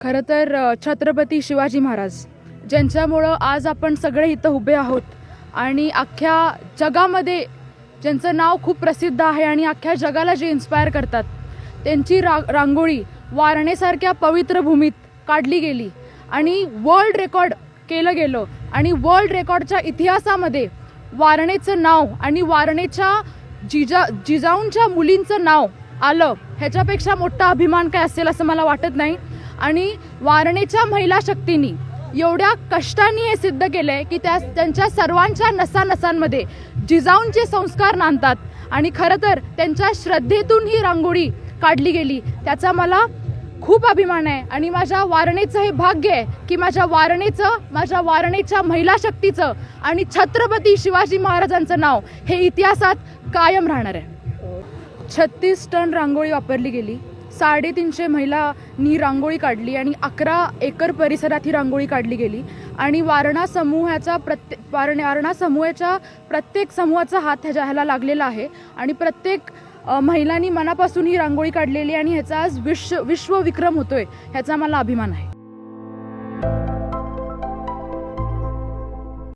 खरं तर छत्रपती शिवाजी महाराज ज्यांच्यामुळं आज आपण सगळे इथं उभे आहोत आणि अख्ख्या जगामध्ये ज्यांचं नाव खूप प्रसिद्ध आहे आणि अख्ख्या जगाला जे इन्स्पायर करतात त्यांची रा रांगोळी वारणेसारख्या पवित्र भूमीत काढली गेली आणि वर्ल्ड रेकॉर्ड केलं गेलं आणि वर्ल्ड रेकॉर्डच्या इतिहासामध्ये वारणेचं नाव आणि वारणेच्या जिजा जिजाऊंच्या मुलींचं नाव आलं ह्याच्यापेक्षा मोठा अभिमान काय असेल असं मला वाटत नाही. आणि वारणेच्या महिला शक्तींनी एवढ्या कष्टाने हे सिद्ध केलंय की त्या त्यांच्या सर्वांच्या नसानसांमध्ये जिजाऊंचे संस्कार नांदतात. आणि खरं तर त्यांच्या श्रद्धेतून ही रांगोळी काढली गेली. त्याचा मला खूप अभिमान आहे. आणि माझ्या वारणेचं हे भाग्य आहे की माझ्या वारणेचं माझ्या वारणेच्या महिला शक्तीचं आणि छत्रपती शिवाजी महाराजांचं नाव हे इतिहासात कायम राहणार आहे. छत्तीस टन रांगोळी वापरली गेली. साडेतीनशे महिलांनी रांगोळी काढली आणि अकरा एकर परिसरात ही रांगोळी काढली गेली. आणि वारणा समूहाचा प्रत्ये वारण वारणा समूहाच्या प्रत्येक समूहाचा हात ह्याच्या ह्याला लागलेला आहे. आणि प्रत्येक महिलांनी मनापासून ही रांगोळी काढलेली आणि ह्याचा आज विश्व विश्वविक्रम होतोय ह्याचा मला अभिमान आहे.